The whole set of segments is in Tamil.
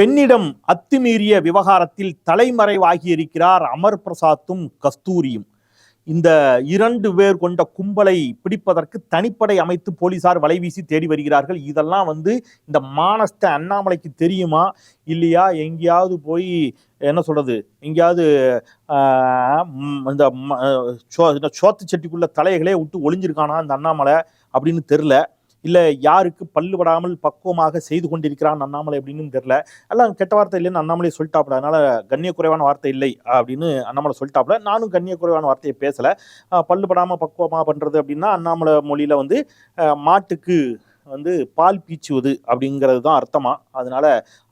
பெண்ணிடம் அத்துமீறிய விவகாரத்தில் தலைமறைவாகியிருக்கிறார் அமர் பிரசாத்தும் கஸ்தூரியும். இந்த இரண்டு பேர் கொண்ட கும்பலை பிடிப்பதற்கு தனிப்படை அமைத்து போலீசார் வலைவீசி தேடி வருகிறார்கள். இதெல்லாம் வந்து இந்த மானஸ்த அண்ணாமலைக்கு தெரியுமா? இல்லையா? எங்கேயாவது போய் என்ன சொல்றது? எங்கேயாவது இந்த ம- சோ- இந்த சோத்து செட்டிக்குள்ள தலைகளே விட்டு ஒளிஞ்சிருக்கானா இந்த அண்ணாமலை? அப்படின்னு தெரில. இல்லை யாருக்கு பல்லுபடாமல் பக்குவமாக செய்து கொண்டிருக்கிறான் அண்ணாமலை அப்படின்னு தெரில எல்லாம் கெட்ட வார்த்தை இல்லைன்னு அண்ணாமலை சொல்லிட்டாப்புல. அதனால கண்ணிய குறைவான வார்த்தை இல்லை அப்படின்னு அண்ணாமலை சொல்லிட்டாப்புல. நானும் கண்ணிய குறைவான வார்த்தையை பேசலை. பல்லு படாமல் பக்குவமாக பண்ணுறது அப்படின்னா அண்ணாமலை மொழியில் வந்து மாட்டுக்கு வந்து பால் பீச்சுவது அப்படிங்கிறது தான் அர்த்தமா? அதனால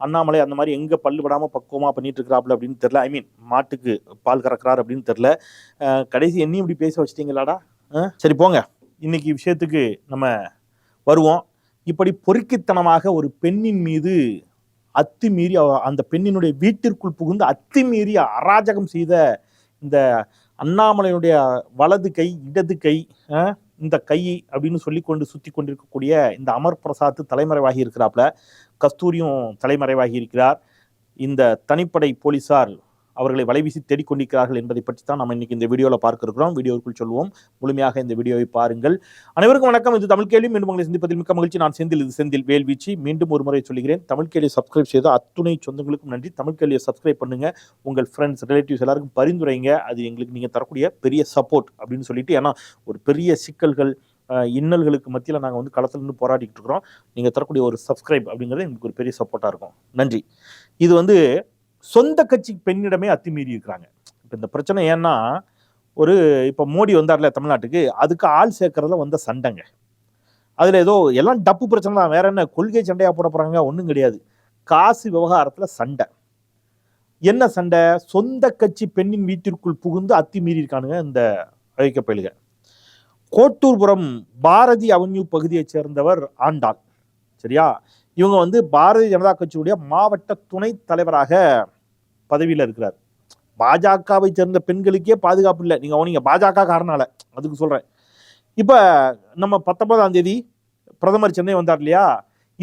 அண்ணாமலை அந்த மாதிரி எங்கே பல்லு படாமல் பக்குவமாக பண்ணிட்டு இருக்கிறாப்புல அப்படின்னு தெரில ஐ மீன் மாட்டுக்கு பால் கறக்கிறார் அப்படின்னு தெரில கடைசி என்னையும் இப்படி பேச வச்சிட்டீங்களாடா? சரி போங்க. இன்னைக்கு விஷயத்துக்கு நம்ம வருவோம். இப்படி பொறுக்கித்தனமாக ஒரு பெண்ணின் மீது அத்துமீறி அந்த பெண்ணினுடைய வீட்டிற்குள் புகுந்து அத்துமீறி அராஜகம் செய்த இந்த அண்ணாமலையினுடைய வலது கை இடது கை இந்த கை அப்படின்னு சொல்லி கொண்டு சுற்றி கொண்டிருக்கக்கூடிய இந்த அமர் பிரசாத் தலைமறைவாகி இருக்கிறாப்ல. கஸ்தூரியும் தலைமறைவாகி இருக்கிறார். இந்த தனிப்படை போலீசார் அவர்களை வலைவீசி தேடிக்கொண்டிருக்கிறார்கள் என்பதை பற்றி தான் நம்ம இன்னைக்கு இந்த வீடியோவில் பார்க்க இருக்கிறோம் வீடியோவுக்குள் சொல்வோம். முழுமையாக இந்த வீடியோவை பாருங்கள். அனைவருக்கும் வணக்கம். இது தமிழ் கேள்வி. மீண்டும் உங்களை சந்திப்பதில் மிக்க மகிழ்ச்சி. நான் செந்தில். இது செந்தில் வேல்வீச்சு. மீண்டும் ஒரு முறை சொல்கிறேன். தமிழ் கேள்வியை சப்ஸ்கிரைப் செய்த அத்துணை சொந்தங்களுக்கும் நன்றி. தமிழ் கேள்வியை சப்ஸ்கிரைப் பண்ணுங்க. உங்கள் ஃப்ரெண்ட்ஸ் ரிலேட்டிவ்ஸ் எல்லாருக்கும் பரிந்துரைங்க. அது எங்களுக்கு நீங்கள் தரக்கூடிய பெரிய சப்போர்ட் அப்படின்னு சொல்லிட்டு ஏன்னா ஒரு பெரிய சிக்கல்கள் இன்னல்களுக்கு மத்தியில் நாங்கள் வந்து களத்தில் இருந்து போராடிக்கிட்டு இருக்கிறோம். நீங்கள் தரக்கூடிய ஒரு சப்ஸ்கிரைப் அப்படிங்கிறது எங்களுக்கு ஒரு பெரிய சப்போர்ட்டாக இருக்கும். நன்றி. இது வந்து சொந்த கட்சி பெண்ணிடமே அத்துமீறி இருக்கிறாங்க. இப்போ இந்த பிரச்சனை ஏன்னா ஒரு இப்போ மோடி வந்தார்ல தமிழ்நாட்டுக்கு அதுக்கு ஆள் சேர்க்கறதுல வந்த சண்டைங்க. அதில் ஏதோ எல்லாம் டப்பு பிரச்சனை தான் வேற என்ன கொள்கை சண்டையாக போட போகிறாங்க ஒன்றும் கிடையாது. காசு விவகாரத்தில் சண்டை. என்ன சண்டை? சொந்த கட்சி பெண்ணின் வீட்டிற்குள் புகுந்து அத்துமீறி இருக்கானுங்க இந்த அழைக்க பயிலுக. கோட்டூர்புரம் பாரதி அவென்யூ பகுதியைச் சேர்ந்தவர் ஆண்டாள். சரியா? இவங்க வந்து பாரதிய ஜனதா கட்சியுடைய மாவட்ட துணைத் தலைவராக பதவியில் இருக்கிறார். பாஜகவை சேர்ந்த பெண்களுக்கே பாதுகாப்பு இல்லை. நீங்கள் நீங்க பாஜக காரணால அதுக்கு சொல்கிறேன் இப்போ நம்ம பத்தொன்பதாம் தேதி பிரதமர் சென்னை வந்தார் இல்லையா?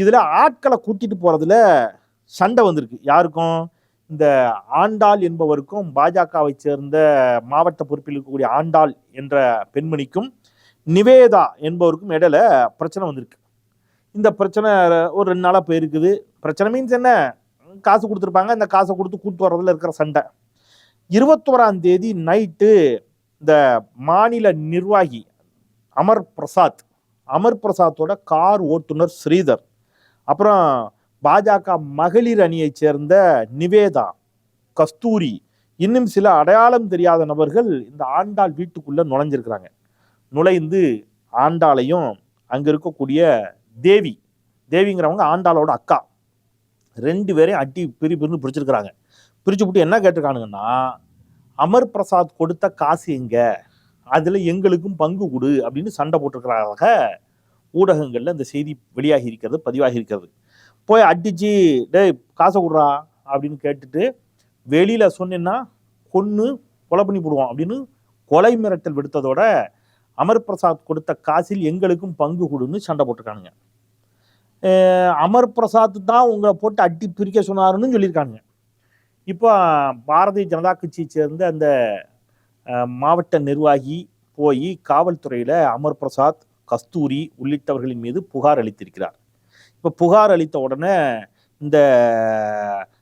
இதில் ஆட்களை கூட்டிட்டு போகிறதுல சண்டை வந்திருக்கு. யாருக்கும்? இந்த ஆண்டாள் என்பவருக்கும் பாஜகவை சேர்ந்த மாவட்ட பொறுப்பில் இருக்கக்கூடிய ஆண்டாள் என்ற பெண்மணிக்கும் நிவேதா என்பவருக்கும் இடையில பிரச்சனை வந்திருக்கு. இந்த பிரச்சனை ஒரு ரெண்டு நாளாக போயிருக்குது. பிரச்சனை மீன்ஸ் என்ன? காசு கொடுத்துருப்பாங்க. இந்த காசை கொடுத்து கூட்டு வர்றதுல இருக்கிற சண்டை. இருபத்தோராம் தேதி நைட்டு இந்த மாநில நிர்வாகி அமர் பிரசாத் அமர் பிரசாத்தோட கார் ஓட்டுநர் ஸ்ரீதர் அப்புறம் பாஜக மகளிர் அணியைச் சேர்ந்த நிவேதா கஸ்தூரி இன்னும் சில அடையாளம் தெரியாத நபர்கள் இந்த ஆண்டாள் வீட்டுக்குள்ள நுழைஞ்சிருக்கிறாங்க. நுழைந்து ஆண்டாளையும் அங்க இருக்கக்கூடிய தேவி தேவிங்கிறவங்க ஆண்டாளோட அக்கா. ரெண்டு பேரையும் அட்டி பிரி பிரிந்து பிடிச்சிருக்கிறாங்க பிரித்து விட்டு என்ன கேட்டிருக்கானுங்கன்னா அமர் பிரசாத் கொடுத்த காசு எங்க? அதில் எங்களுக்கும் பங்கு கொடு அப்படின்னு சண்டை போட்டிருக்கிறாங்க ஊடகங்களில் இந்த செய்தி வெளியாகி இருக்கிறது பதிவாகி இருக்கிறது. போய் அடிச்சு டேய் காசை கொடுறா அப்படின்னு கேட்டுட்டு வெளியில் சொன்னேன்னா கொன்று கொலை பண்ணி போடுவோம் அப்படின்னு கொலை மிரட்டல் விடுத்ததோட அமர் பிரசாத் கொடுத்த காசில் எங்களுக்கும் பங்கு கொடுன்னு சண்டை போட்டிருக்கானுங்க. அமர் பிரசாத் தான் உங்களை போட்டு அட்டி பிரிக்க சொன்னாருன்னு சொல்லியிருக்காங்க. இப்போ பாரதிய ஜனதா கட்சியை சேர்ந்த அந்த மாவட்ட நிர்வாகி போய் காவல்துறையில் அமர் பிரசாத் கஸ்தூரி உள்ளிட்டவர்களின் மீது புகார் அளித்திருக்கிறார். இப்போ புகார் அளித்த உடனே இந்த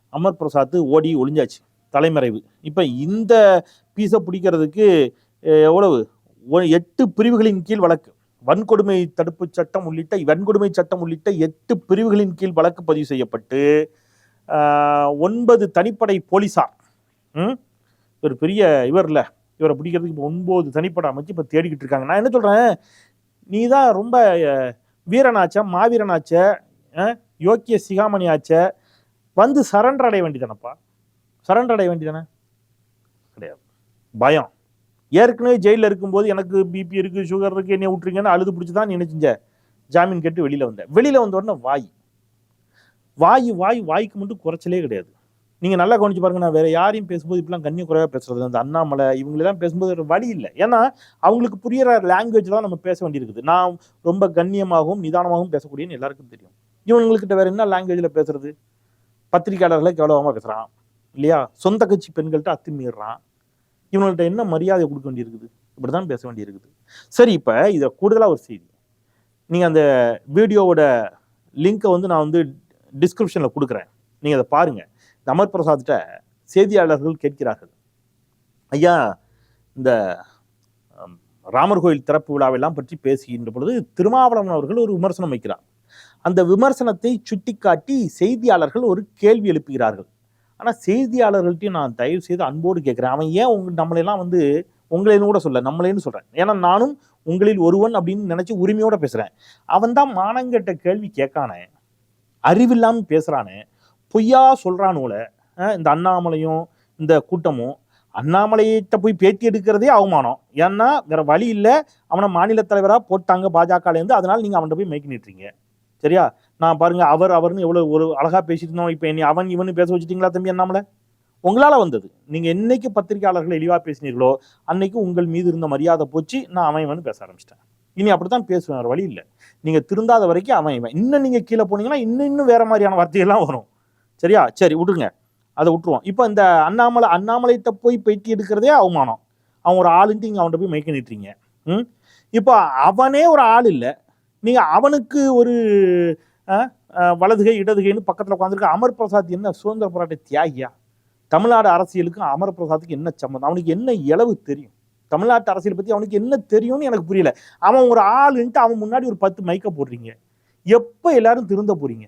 அமர் பிரசாத் ஓடி ஒளிஞ்சாச்சு தலைமறைவு. இப்போ இந்த பீஸை பிடிக்கிறதுக்கு எவ்வளவு? ஒ- எட்டு பிரிவுகளின் கீழ் வழக்கு. வன்கொடுமை தடுப்பு சட்டம் உள்ளிட்ட வன்கொடுமை சட்டம் உள்ளிட்ட எட்டு பிரிவுகளின் கீழ் வழக்கு பதிவு செய்யப்பட்டு ஒன்பது தனிப்படை போலீசார் ம்? ஒரு பெரிய இவர் இவரை பிடிக்கிறதுக்கு இப்போ ஒன்பது தனிப்படை அமைச்சு இப்போ தேடிக்கிட்டு இருக்காங்க. நான் என்ன சொல்கிறேன் நீ தான் ரொம்ப வீரனாச்ச மாவீரனாச்ச யோக்கிய சிகாமணி ஆச்ச வந்து சரண்டர் அடைய வேண்டியதானப்பா? சரண்டர் அடைய வேண்டியதானே? கிடையாது. பயம். ஏற்கனவே ஜெயிலில் இருக்கும்போது எனக்கு பிபி இருக்குது சுகர் இருக்குது என்னைய விட்டுருங்கன்னு அழுது பிடிச்சி தான் நீ செஞ்ச ஜாமீன் கேட்டு வெளியில் வந்தேன். வெளியில் வந்த உடனே வாய். வாய் வாய் வாய்க்கு மட்டும் குறைச்சலே கிடையாது. நீங்கள் நல்லா கவனிச்சு பாருங்க நான் வேறு யாரையும் பேசும்போது இப்படிலாம் கண்ணி குறைவா பேசுறது அந்த அண்ணாமலை இவங்களெல்லாம் பேசும்போது ஒரு வழி இல்லை. ஏன்னா அவங்களுக்கு புரியிற லாங்குவேஜ் தான் நம்ம பேச வேண்டியிருக்குது. நான் ரொம்ப கண்ணியமாகவும் நிதானமாகவும் பேசக்கூடியன்னு எல்லாருக்கும் தெரியும். இவங்கக்கிட்ட வேறு என்ன லாங்குவேஜில் பேசுறது? பத்திரிகையாளர்களை கேவலமாக பேசுகிறான் இல்லையா? சொந்த கட்சி பெண்கள்கிட்ட அத்துமீறான். இவங்கள்ட்ட என்ன மரியாதை கொடுக்க வேண்டியிருக்குது? இப்படிதான் பேச வேண்டியிருக்குது. சரி இப்போ இதை கூடுதலாக ஒரு செய்தி. நீங்கள் அந்த வீடியோவோட லிங்கை வந்து நான் வந்து டிஸ்கிரிப்ஷனில் கொடுக்குறேன். நீங்கள் அதை பாருங்கள் இந்த அமர் பிரசாத்கிட்ட செய்தியாளர்கள் கேட்கிறார்கள். ஐயா இந்த ராமர் கோயில் திறப்பு விழாவெல்லாம் பற்றி பேசுகின்ற பொழுது திருமாவளவன் அவர்கள் ஒரு விமர்சனம் வைக்கிறார். அந்த விமர்சனத்தை சுட்டிக்காட்டி செய்தியாளர்கள் ஒரு கேள்வி எழுப்புகிறார்கள். ஆனால் செய்தியாளர்கள்ட்டையும் நான் தயவு செய்து அன்போடு கேட்குறேன். அவன் ஏன் உங்க நம்மளெல்லாம் வந்து உங்களேன்னு கூட சொல்ல நம்மளேன்னு சொல்கிறேன் ஏன்னா நானும் உங்களில் ஒருவன் அப்படின்னு நினச்சி உரிமையோடு பேசுகிறேன் அவன் தான் மானங்கெட்ட கேள்வி கேட்கானே அறிவில்லாமல் பேசுகிறானே பொய்யா சொல்கிறானுல இந்த அண்ணாமலையும் இந்த கூட்டமும் அண்ணாமலையிட்ட போய் பேட்டி எடுக்கிறதே அவமானம். ஏன்னா வேற வழி இல்லை. அவனை மாநில தலைவராக போட்டாங்க பாஜகலேருந்து அதனால நீங்கள் அவன்கிட்ட போய் மைக்கு நிட்டுறீங்க சரியா? நான் பாருங்க அவர் அவர்னு எவ்வளோ ஒரு அழகா பேசிட்டு இருந்தோம். இப்போ என்னை அவன் இவனு பேச வச்சுட்டீங்களா தம்பி என்னாமல உங்களால் வந்தது. நீங்கள் என்னைக்கு பத்திரிகையாளர்கள் எளிவாக பேசினீர்களோ அன்னைக்கு உங்கள் மீது இருந்த மரியாதை போச்சு. நான் அவன் இவனு பேச ஆரம்பிச்சிட்டேன். இனி அப்படித்தான் பேசுவேன் வழி இல்லை. நீங்கள் திருந்தாத வரைக்கும் அவன் இவன். இன்னும் நீங்கள் கீழே போனீங்கன்னா இன்னும் இன்னும் வேற மாதிரியான வார்த்தைகள்லாம் வரும். சரியா? சரி விட்டுருங்க அதை விட்டுருவோம். இப்போ இந்த அண்ணாமலை அண்ணாமலைகிட்ட போய் பேட்டி எடுக்கிறதே அவமானம். அவன் ஒரு ஆளுன்ட்டு இங்கே அவன்கிட்ட போய் மைக்க நிட்டுறீங்க. ம்? இப்போ அவனே ஒரு ஆள் இல்லை. நீங்கள் அவனுக்கு ஒரு வலதுகை இடதுகைன்னு பக்கத்தில் உட்காந்துருக்க அமர் பிரசாத் என்ன சுதந்திர போராட்ட தியாகியா? தமிழ்நாடு அரசியலுக்கும் அமர் பிரசாத்துக்கு என்ன சம்மந்தம் அவனுக்கு என்ன இளவு தெரியும்? தமிழ்நாட்டு அரசியல் பற்றி அவனுக்கு என்ன தெரியும்னு எனக்கு புரியல. அவன் ஒரு ஆளுன்ட்டு அவன் முன்னாடி ஒரு பத்து மைக்க போடுறீங்க. எப்போ எல்லாரும் திருந்த போறீங்க?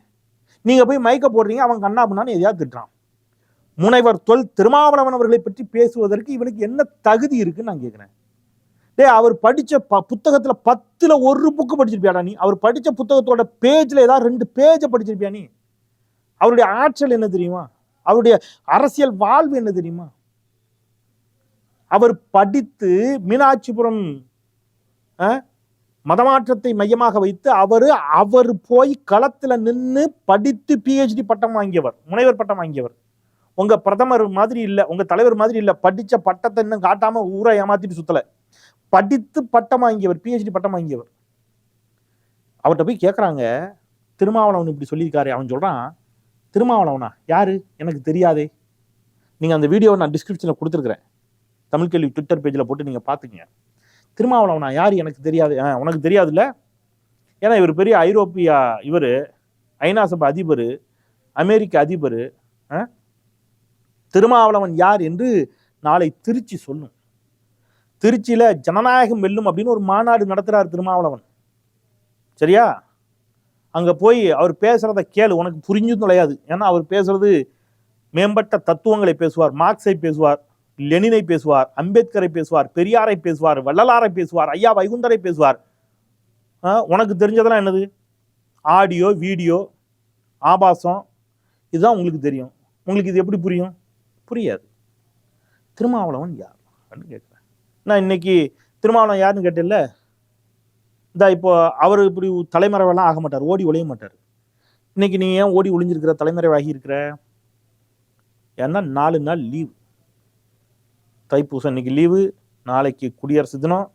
நீங்கள் போய் மயக்க போடுறீங்க அவன் கண்ணா பண்ணான்னு எதையாவது திட்டுறான். முனைவர் தொல் திருமாவளவன் அவர்களை பற்றி பேசுவதற்கு இவனுக்கு என்ன தகுதி இருக்குன்னு நான் கேட்குறேன் டேய் அவர் படித்த ப புத்தகத்தில் பத்தில் ஒரு புக்கு படிச்சிருப்பியாடா நீ? அவர் படிச்ச புத்தகத்தோட பேஜ்ல ஏதாவது ரெண்டு பேஜை படிச்சிருப்பியா நீ? அவருடைய ஆற்றல் என்ன தெரியுமா? அவருடைய அரசியல் வாழ்வு என்ன தெரியுமா? அவர் படித்து மீனாட்சிபுரம் மதமாற்றத்தை மையமாக வைத்து அவர் அவர் போய் களத்தில் நின்று படித்து பிஹெச்டி பட்டம் வாங்கியவர் முனைவர் பட்டம் வாங்கியவர். உங்கள் பிரதமர் மாதிரி இல்லை உங்கள் தலைவர் மாதிரி இல்லை படிச்ச பட்டத்தை இன்னும் காட்டாமல் ஊரை ஏமாத்திட்டு சுற்றலை படித்து பட்டம் வாங்கியவர் பிஹெச்டி பட்டம் வாங்கியவர். அவர்கிட்ட போய் கேட்குறாங்க திருமாவளவன் இப்படி சொல்லியிருக்காரு. அவன் சொல்கிறான் திருமாவளவனா? யாரு? எனக்கு தெரியாதே. நீங்கள் அந்த வீடியோவை நான் டிஸ்கிரிப்ஷனில் கொடுத்துருக்குறேன். தமிழ் கேள்வி ட்விட்டர் பேஜில் போட்டு நீங்கள் பார்த்துக்கங்க திருமாவளவனா? யார்? எனக்கு தெரியாது. ஆ, உனக்கு தெரியாதுல்ல? ஏன்னா இவர் பெரிய ஐரோப்பியா இவர் ஐநா சபை அதிபர் அமெரிக்க அதிபர் திருமாவளவன் யார்? என்று நாளை திருச்சி சொல்லும். திருச்சியில் ஜனநாயகம் வெல்லும் அப்படின்னு ஒரு மாநாடு நடத்துகிறார் திருமாவளவன். சரியா? அங்கே போய் அவர் பேசுகிறத கேளு உனக்கு புரிஞ்சும் தொலையாது. ஏன்னா அவர் பேசுறது மேம்பட்ட தத்துவங்களை பேசுவார் மார்க்ஸை பேசுவார் லெனினை பேசுவார் அம்பேத்கரை பேசுவார் பெரியாரை பேசுவார் வள்ளலாரை பேசுவார் ஐயா வைகுந்தரை பேசுவார். உனக்கு தெரிஞ்சதெல்லாம் என்னது? ஆடியோ வீடியோ ஆபாசம் இதுதான் உங்களுக்கு தெரியும். உங்களுக்கு இது எப்படி புரியும்? புரியாது. திருமாவளவன் யார்? அப்படின்னு கேட்குறேன் நான் இன்னைக்கு திருமாவளவன் யாருன்னு கேட்டில்ல இந்த இப்போ அவர் இப்படி தலைமறைவெல்லாம் ஆக மாட்டார் ஓடி ஒழிய மாட்டார். இன்னைக்கு நீ ஏன் ஓடி ஒளிஞ்சிருக்கிற தலைமறைவாகி இருக்கிற? ஏன்னா நாலு நாள் லீவ். தைப்பூசம் இன்னைக்கு லீவு நாளைக்கு குடியரசு தினம்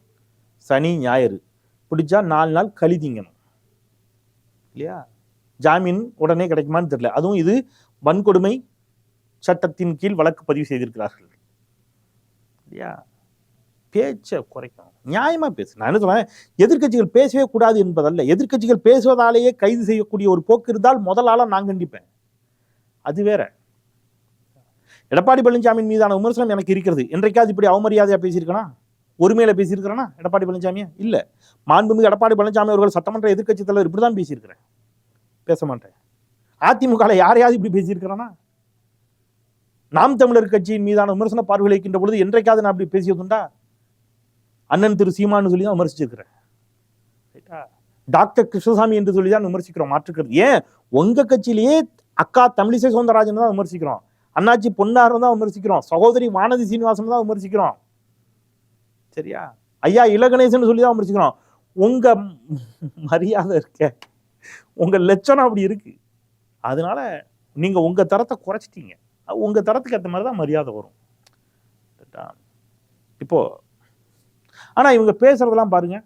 சனி ஞாயிறு. பிடிச்சா நாலு நாள் கழி திங்கணும். இல்லையா? ஜாமீன் உடனே கிடைக்குமான்னு தெரியல. அதுவும் இது வன்கொடுமை சட்டத்தின் கீழ் வழக்கு பதிவு செய்திருக்கிறார்கள். இல்லையா? பேச்சை குறைக்கணும். நியாயமாக பேசு. நான் என்ன சொல்றேன்? எதிர்க்கட்சிகள் பேசவே கூடாது என்பதல்ல. எதிர்க்கட்சிகள் பேசுவதாலேயே கைது செய்யக்கூடிய ஒரு போக்கு இருந்தால் முதல் ஆளா நான் கண்டிப்பேன். அது வேற. எடப்பாடி பழனிசாமி மீதான விமர்சனம் எனக்கு இருக்கிறது. என்றைக்காவது இப்படி அவமரியாதையாக பேசியிருக்கேனா? ஒருமையில பேசியிருக்கிறேனா? எடப்பாடி பழனிசாமியா? இல்லை. மாண்புமிகு எடப்பாடி பழனிசாமி அவர்கள் சட்டமன்ற எதிர்க்கட்சி தலைவர் இப்படி தான் பேசியிருக்கிறேன் பேச மாட்டேன். அதிமுக யாரையாவது இப்படி பேசியிருக்கிறேனா? நாம் தமிழர் கட்சியின் மீதான விமர்சன பார்வைகளை இருக்கின்ற பொழுது என்றைக்காவது நான் அப்படி பேசியதுண்டா? அண்ணன் திரு சீமான்னு சொல்லி தான் விமர்சிச்சிருக்கிறேன் ரைட்டா? டாக்டர் கிருஷ்ணசாமி என்று சொல்லி தான் விமர்சிக்கிறோம் மாற்றுக்கிறது. ஏன்? உங்க கட்சியிலேயே அக்கா தமிழிசை சவுந்தரராஜன் தான் விமர்சிக்கிறோம். அண்ணாச்சி பொன்னாரம் தான் விமர்சிக்கிறோம். சகோதரி வானதி சீனிவாசன் தான் விமர்சிக்கிறோம். சரியா? ஐயா இலகணேசன் சொல்லி தான் விமர்சிக்கிறோம். உங்க மரியாதை இருக்க. உங்க லட்சணம் அப்படி இருக்கு. அதனால நீங்க உங்க தரத்தை குறைச்சிட்டீங்க. உங்க தரத்துக்கு ஏற்ற மாதிரி தான் மரியாதை வரும்? இப்போ ஆனால் இவங்க பேசுறதெல்லாம் பாருங்க.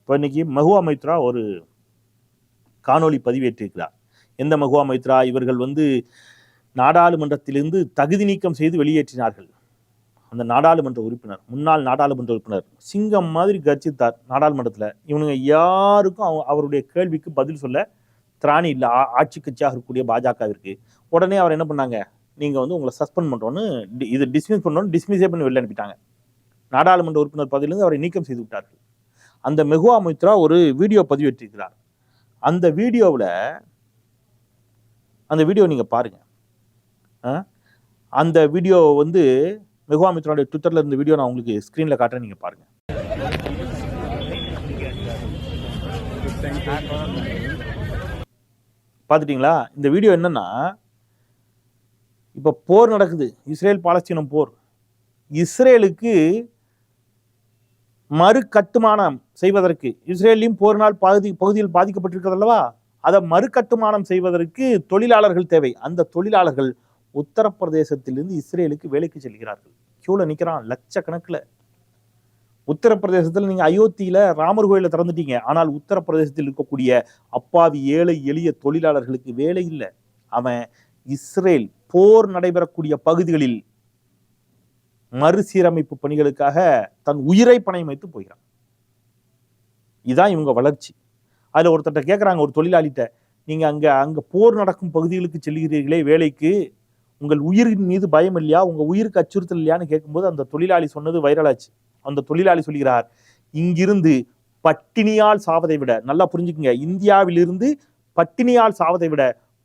இப்போ இன்னைக்கு மகுவா மைத்ரா ஒரு காணொளி பதிவேற்றிருக்கிறார். எந்த மகுவா மைத்ரா? இவர்கள் வந்து நாடாளுமன்றத்திலிருந்து தகுதி நீக்கம் செய்து வெளியேற்றினார்கள். அந்த நாடாளுமன்ற உறுப்பினர் முன்னாள் நாடாளுமன்ற உறுப்பினர் சிங்கம் மாதிரி கர்ஜித்தார் நாடாளுமன்றத்தில். இவனுங்க யாருக்கும் அவ- அவருடைய கேள்விக்கு பதில் சொல்ல திராணி இல்லை ஆ- ஆட்சி கட்சியாக இருக்கக்கூடிய பாஜகவிற்கு உடனே அவர் என்ன பண்ணாங்க? நீங்கள் வந்து உங்களை சஸ்பெண்ட் பண்ணுறோன்னு டி- இது டிஸ்மிஸ் பண்ணுறோன்னு டிஸ்மிஸே பண்ணி வெளில அனுப்பிட்டாங்க. நாடாளுமன்ற உறுப்பினர் பதவியிலிருந்து அவரை நீக்கம் செய்து விட்டார்கள். அந்த மெகுவா மித்ரா ஒரு வீடியோ பதிவேற்றிருக்கிறார். அந்த வீடியோவில் அந்த வீடியோ நீங்கள் பாருங்கள் அந்த வீடியோ வந்து மெகுவா மித்ராவுடைய ட்விட்டரில் இருந்த வீடியோ நான் உங்களுக்கு ஸ்க்ரீனில் காட்டுறேன் நீங்கள் பாருங்கள் பார்த்துட்டிங்களா இந்த வீடியோ என்னென்னா இப்போ போர் நடக்குது. இஸ்ரேல் பாலஸ்தீனம் போர். இஸ்ரேலுக்கு மறு கட்டுமானம் செய்வதற்கு. இஸ்ரேலையும் போரினால் பகுதி பகுதியில் பாதிக்கப்பட்டிருக்கிறது அல்லவா? அதை மறு கட்டுமானம் செய்வதற்கு தொழிலாளர்கள் தேவை. அந்த தொழிலாளர்கள் உத்தரப்பிரதேசத்திலிருந்து இஸ்ரேலுக்கு வேலைக்கு செல்கிறார்கள். கியூவில் நிற்கிறான் லட்சக்கணக்கில். உத்தரப்பிரதேசத்தில் நீங்கள் அயோத்தியில் ராமர் கோயிலை திறந்துட்டீங்க. ஆனால் உத்தரப்பிரதேசத்தில் இருக்கக்கூடிய அப்பாவி ஏழை எளிய தொழிலாளர்களுக்கு வேலை இல்லை. அவன் இஸ்ரேல் போர் நடைபெறக்கூடிய பகுதிகளில் மறுசீரமைப்பு பணிகளுக்காக தன் உயிரை பணயம் வைத்து போகிறான். இதான் இவங்க வளர்ச்சி. அதில் ஒருத்தட்ட கேட்குறாங்க ஒரு தொழிலாளிகிட்ட நீங்கள் அங்கே அங்கே போர் நடக்கும் பகுதிகளுக்கு செல்கிறீர்களே வேலைக்கு. உங்கள் உயிரின் மீது பயம் இல்லையா? உங்கள் உயிருக்கு அச்சுறுத்தல் இல்லையான்னு கேட்கும்போது அந்த தொழிலாளி சொன்னது வைரலாச்சு. அந்த தொழிலாளி சொல்கிறார் இங்கிருந்து பட்டினியால் சாவதை விட நல்லா புரிஞ்சுக்குங்க இந்தியாவிலிருந்து பட்டினியால் சாவதை விட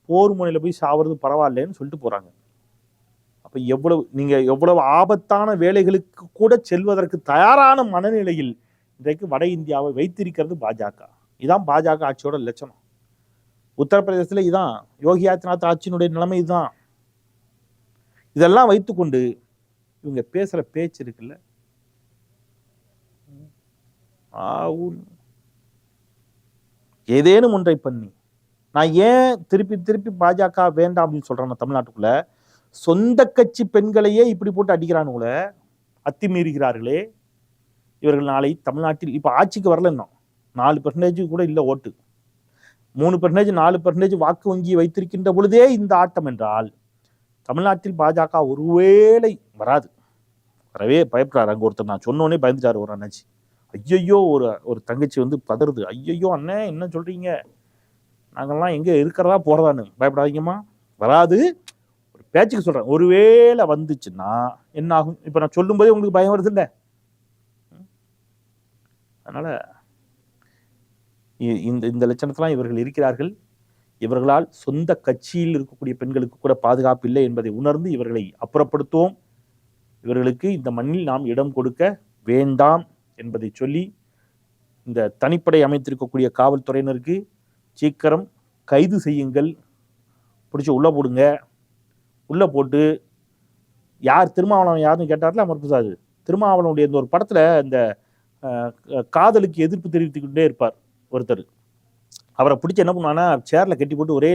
போர் முனையில் போய் சாவது பரவாயில்லைன்னு சொல்லிட்டு போகிறாங்க இப்போ எவ்வளவு நீங்கள் எவ்வளவு ஆபத்தான வேலைகளுக்கு கூட செல்வதற்கு தயாரான மனநிலையில் இன்றைக்கு வட இந்தியாவை வைத்திருக்கிறது பாஜக. இதான் பாஜக ஆட்சியோட லட்சணம். உத்தரப்பிரதேசத்தில் இதான் யோகி ஆதித்யநாத் ஆட்சியினுடைய நிலைமை இதுதான். இதெல்லாம் வைத்துக்கொண்டு இவங்க பேசுகிற பேச்சு இருக்குல்ல? ஏதேனும் ஒன்றை பண்ணி. நான் ஏன் திருப்பி திருப்பி பாஜக வேண்டாம் அப்படின்னு சொல்கிறேன் தமிழ்நாட்டுக்குள்ளே? சொந்த கட்சி பெண்களையே இப்படி போட்டு அடிக்கிறானுங்களே அத்துமீறுகிறார்களே இவர்கள் நாளை தமிழ்நாட்டில் இப்போ ஆட்சிக்கு வரல இன்னும். நாலு பெர்சன்டேஜ் கூட இல்லை ஓட்டு. மூணு பெர்சன்டேஜ் நாலு பெர்சன்டேஜ் வாக்கு வங்கி வைத்திருக்கின்ற பொழுதே இந்த ஆட்டம் என்றால் தமிழ்நாட்டில் பாஜக ஒருவேளை வராது. வரவே பயப்படுறாரு அங்கே ஒருத்தர் நான் சொன்னோன்னே பயந்துட்டார் ஒரு அண்ணாச்சி. ஐயையோ ஒரு ஒரு தங்கச்சி வந்து பதறுது. ஐயையோ அண்ணே என்ன சொல்கிறீங்க நாங்கள்லாம் எங்கே இருக்கிறதா போகிறதான்னு பயப்படாதீங்கம்மா. வராது. பேச்சுக்கு சொல்கிறேன் ஒருவேளை வந்துச்சுன்னா என்ன ஆகும் இப்போ நான் சொல்லும்போதே உங்களுக்கு பயம் வருது இல்லை அதனால் இந்த இந்த லட்சணத்தெல்லாம் இவர்கள் இருக்கிறார்கள். இவர்களால் சொந்த கட்சியில் இருக்கக்கூடிய பெண்களுக்கு கூட பாதுகாப்பு இல்லை என்பதை உணர்ந்து இவர்களை அப்புறப்படுத்துவோம். இவர்களுக்கு இந்த மண்ணில் நாம் இடம் கொடுக்க வேண்டாம் என்பதை சொல்லி இந்த தனிப்படை அமைத்திருக்கக்கூடிய காவல்துறையினருக்கு சீக்கிரம் கைது செய்யுங்கள். பிடிச்சி உள்ளே போடுங்க. உள்ளே போட்டு யார் திருமாவளவன் யாருன்னு கேட்டார்ல அமர் பிரசாத். திருமாவளவனுடைய இந்த ஒரு படத்தில் இந்த காதலுக்கு எதிர்ப்பு தெரிவித்துக்கிட்டே இருப்பார் ஒருத்தர். அவரை பிடிச்சி என்ன பண்ணுவாங்கன்னா சேரில் கட்டி போட்டு ஒரே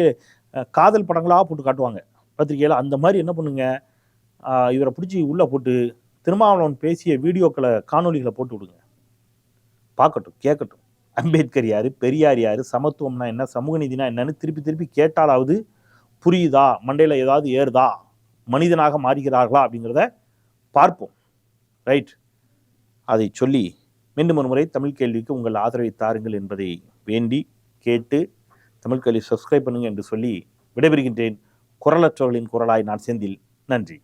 காதல் படங்களாக போட்டு காட்டுவாங்க பத்திரிகையில். அந்த மாதிரி என்ன பண்ணுங்க இவரை பிடிச்சி உள்ளே போட்டு திருமாவளவன் பேசிய வீடியோக்களை காணொலிகளை போட்டு விடுங்க. பார்க்கட்டும் கேட்கட்டும். அம்பேத்கர் யார் பெரியார் யார் சமத்துவம்னா என்ன சமூக நீதினா என்னன்னு திருப்பி திருப்பி கேட்டாலாவது புரியுதா? மண்டையில் ஏதாவது ஏறுதா? மனிதனாக மாறுகிறார்களா? அப்படிங்கிறத பார்ப்போம். ரைட் அதை சொல்லி மீண்டும் ஒரு முறை தமிழ் கேள்விக்கு உங்கள் ஆதரவை தாருங்கள் என்பதை வேண்டி கேட்டு தமிழ் கேள்வி சப்ஸ்கிரைப் பண்ணுங்கள் என்று சொல்லி விடைபெறுகின்றேன். குரலற்றவர்களின் குரலாய் நான் செந்தில். நன்றி.